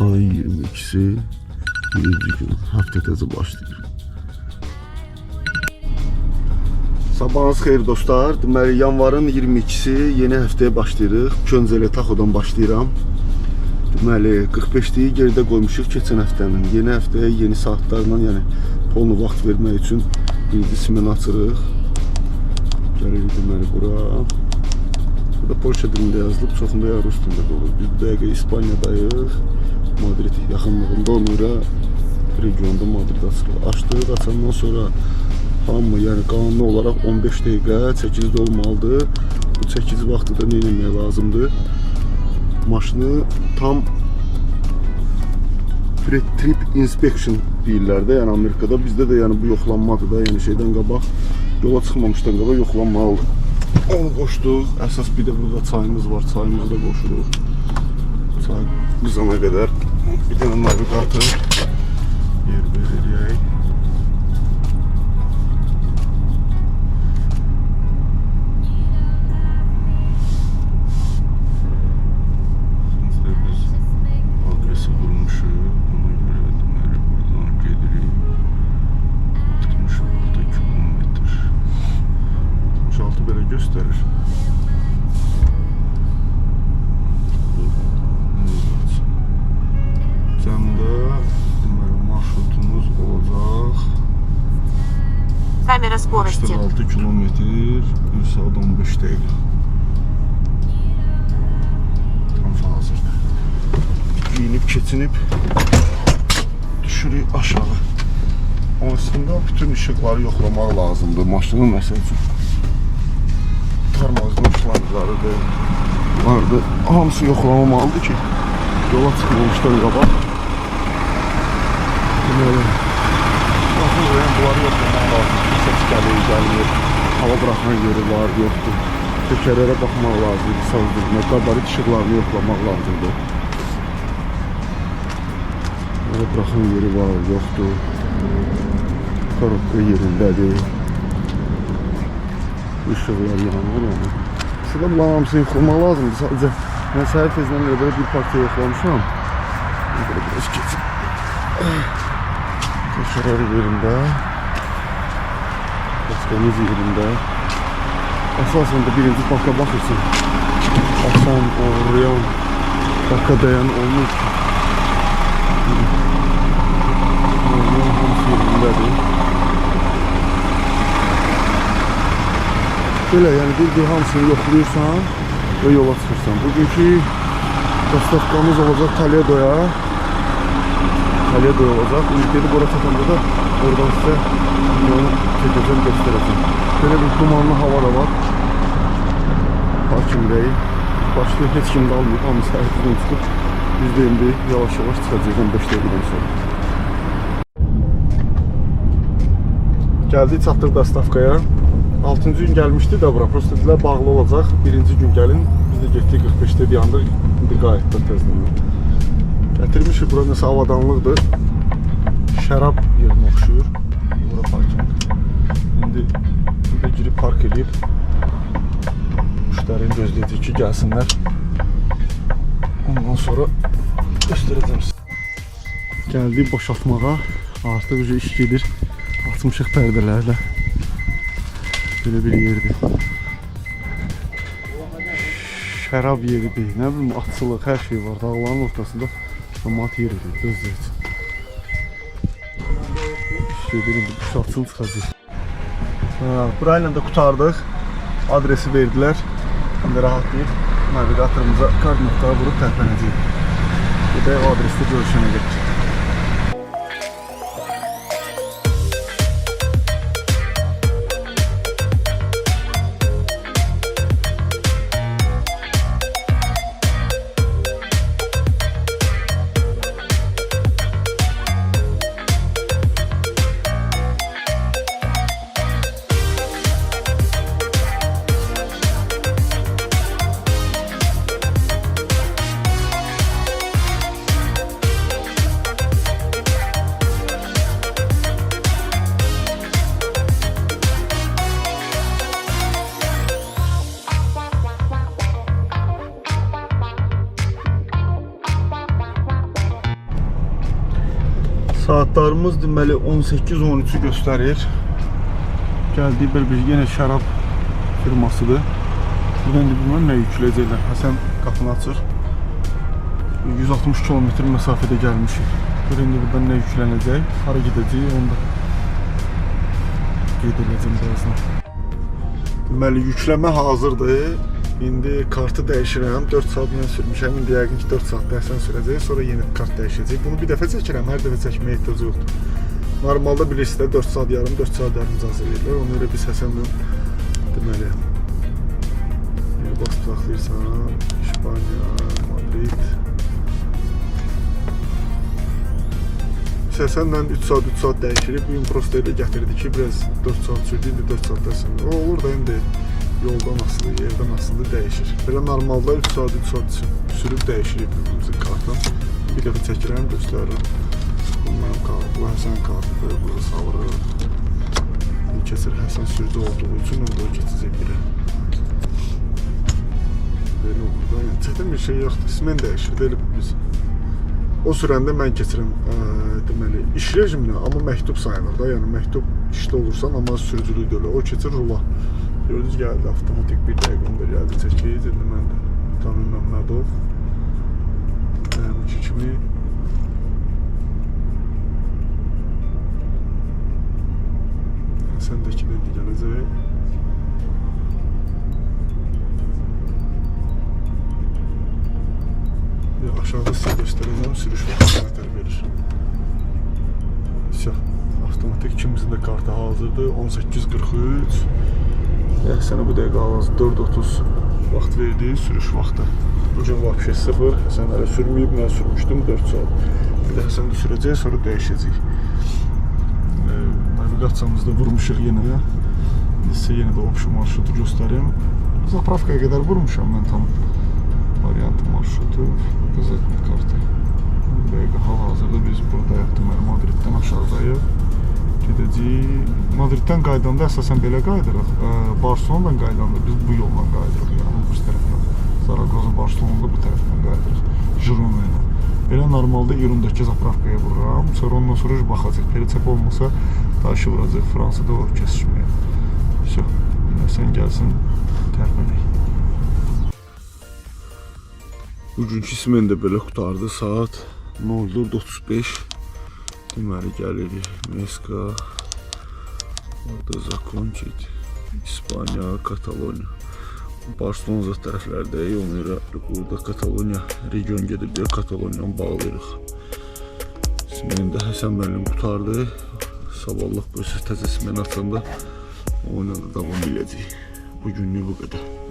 Ay 22'si birinci gün hafta təzə başlayır. Sabahınız xeyir dostlar. Deməli yanvarın 22-si yeni həftəyə başlayırıq. Könzələ Taxodan başlayıram. Deməli 45-liyi geridə qoymuşuq keçən həftənin. Yeni həftəyə yeni saatlarla, yəni tonu vaxt vermək üçün birinci smeni açırıq. Gəlirik deməli bura. Polşa dilində yazılıb, çoxunda rus dilində də olur. Biz bu dəqiqə İspaniyadayıq. Madrid yaxınlığında onura regionda Madrid. Açdıq, açandan sonra hamı, yəni qanuni olaraq 15 dəqiqə çəkilidə olmalıdır. Bu çəkiliş vaxtı da nə etmək lazımdır? Maşını tam pre-trip inspection deyirlər də, yəni Amerikada. Bizdə də yəni bu yoxlanmadır da, yəni şeydən qabaq, yola çıxmamışdan qabaq yoxlanmalıdır. Onu qoşduq. Əsas bir də burada çayımız var. Çayımızı da qoşuruq. Çay qızana qədər bir dənə navigator yer verəcək. Камера скорости. 46 kilometr 1 saat 15 dəqiqə. Tam hazırdır. Giyinib keçinib düşürük aşağı. Aslında bütün işıqları yoxlamaq lazımdır maşının məsəl üçün. Tormozun flanqlarıdır, vardı. Hamısı yoxlanılmalıdır ki, yola çıxmamışdan qabaq. Deməli, Baxın, yəni bunları yoxlamaq lazımdır. Səs gəlir, gəlmir, hava buraxan yeri var, yoxdur. Təkərlərə baxmaq lazımdır, savdurma, qabarit işıqlarını yoxlamaq lazımdır. Hava buraxan yeri var, yoxdur. Korobka yerindədir. Işıqlar yanır yəni. Şurada bunların hamısını yoxlamaq lazımdır. Sadəcə mən səhər tezdən belə bir partiya yoxlamışam. Böyle biraz keçim. Kaşararı yerində. Başqamız yerində. Əsasən də birinci baka baxırsan. Asan, oğrayan, baka dayan olmuş. Oğrayan hamısı yerindədir. Belə yəni bir bir hamısını yoxlayırsan və yola çıxırsan. Bugünkü dostavkamız olacaq Toledo'ya. Toledo olacaq. İndi gedib ora çatanda da oradan sizə onu çəkəcəm, göstərəcəm. Belə bir dumanlı hava da var. Hakim Bey. Başda heç kim qalmayıb, hamısı hərəkətdən çıxıb. Biz də indi yavaş-yavaş çıxacağıq 15 dəqiqədən sonra. Gəldik, çatdıq Dastavkaya. 6-cı gün gəlmişdi də bura. Prosta dedilər bağlı olacaq. Birinci gün gəlin. Biz də getdik 45-də dayandıq. İndi qayıtdıq təzədən. Gətirmişik bura nəsə avadanlıqdır. Şərab yerinə oxşuyur. Bura parking. İndi burada girib park edib müştərini gözlədik ki, gəlsinlər. Ondan sonra göstərəcəm sizə. Gəldik boşaltmağa. Artıq ucu iş gedir. Açmışıq pərdələrlə. Belə bir yerdir. Şərab yeridir. Nə bilim açılıq, hər şey var. Dağların ortasında cəmaət yeridir. Düzdür. Gedir indi boşaltsın çıxacaq. Ha, burayla da qutardıq. Adresi verdilər. İndi rahatlayıb navigatorumuza koordinatları vurub tərpənəcəyik. Gedək o adresdə görüşənə gedəcək. Saatlarımız deməli 18-13-ü göstərir. Gəldik bir bir yenə şərab firmasıdır. Buradan indi bilməm nə yükləyəcəklər. Həsən qapını açır. 160 kilometr məsafədə gəlmişik. Bir indi buradan nə yüklənəcək, hara gedəcək onu da qeyd edəcəm birazdan. Deməli yükləmə hazırdır. İndi kartı dəyişirəm. 4 saat mən sürmüşəm. İndi yəqin ki 4 saat dəsən sürəcək. Sonra yeni kart dəyişəcək. Bunu bir dəfə çəkirəm. Hər dəfə çəkməyə ehtiyac yoxdur. Normalda bilirsiniz də 4 saat yarım, 4 saat yarım hazırlayırlar. Ona görə biz Həsənlə deməli bir bas saxlayırsan İspaniya, Madrid. Həsənlə 3 saat 3 saat dəyişirik. Bu gün prosta elə gətirdi ki, biraz 4 saat sürdü, indi 4 saatda sonra. O olur da indi yoldan asılı, yerdən asılı dəyişir. Belə normalda 3 saat 3 saat sü- sürüb dəyişirik bir-birimizin kartını. Bir dəfə çəkirəm, göstərirəm. Bu mənim kartım, bu Həsən kartıdır, bunu. Bu keçir Həsən sürücü olduğu üçün onda o keçəcək biri. Belə olur yəni çətin bir şey yoxdur. İsmen dəyişir, elə biz. O sürəndə mən keçirəm, ə, deməli, iş rejiminə, amma məktub sayılır da, yəni məktub işdə olursan, amma sürücülük deyil. O keçir rula. Gördünüz geldi otomatik bir diagonda geldi. Çəkiyi izledim ben de. Tanımdan Nadov. Həmki kimi Həsəndəki də gələcək. Aşağıda size göstereceğim sürüş vakitler verir. Siyah avtomatik ikimizin de kartı hazırdır. 18.43 Ya sənə bu dəqiqə hal-hazır 4.30 vaxt verdi, sürüş vaxtı. Bu gün vəbşə sıfır. Həsən hələ sürməyib, mən sürmüşdüm 4 saat. Bir də Həsən də sürəcək, sonra dəyişəcək. E, naviqasiyamızda vurmuşuq yenə. Sizə yenə də option marşrutu göstərim. Zapravkaya qədər vurmuşam mən tam variant marşrutu, qızıl kartı. Bu dəqiqə hal-hazırda biz buradayıq, deməli Madriddən aşağıdayıq gedəcəyik. Madriddən qaydanda əsasən belə qayıdırıq. Barselonadan qaydanda biz bu yolla qayıdırıq, yəni bu tərəfdən. Zaragoza Barselonada bu tərəfdən qayıdırıq. Girona ilə. Elə normalda iyundakı zapravkaya vururam. Sonra ondan sonra baxacaq. Perçəp olmasa daşı vuracaq Fransada o kəsişməyə. Vəsə, sən gəlsin tərpənək. Bugünkü smen də belə qutardı. Saat 04:35. Gəlirik Meska. Orada Zakonçit. İspaniya, Kataloniya. Barcelona tərəflərdəyik. Ona görə burada Kataloniya region gedib deyə Kataloniyanı bağlayırıq. Smen də Həsən müəllim qutardı. Sabahlıq bu təzə smen açanda onunla da davam edəcəyik. Bu günlük bu qədər.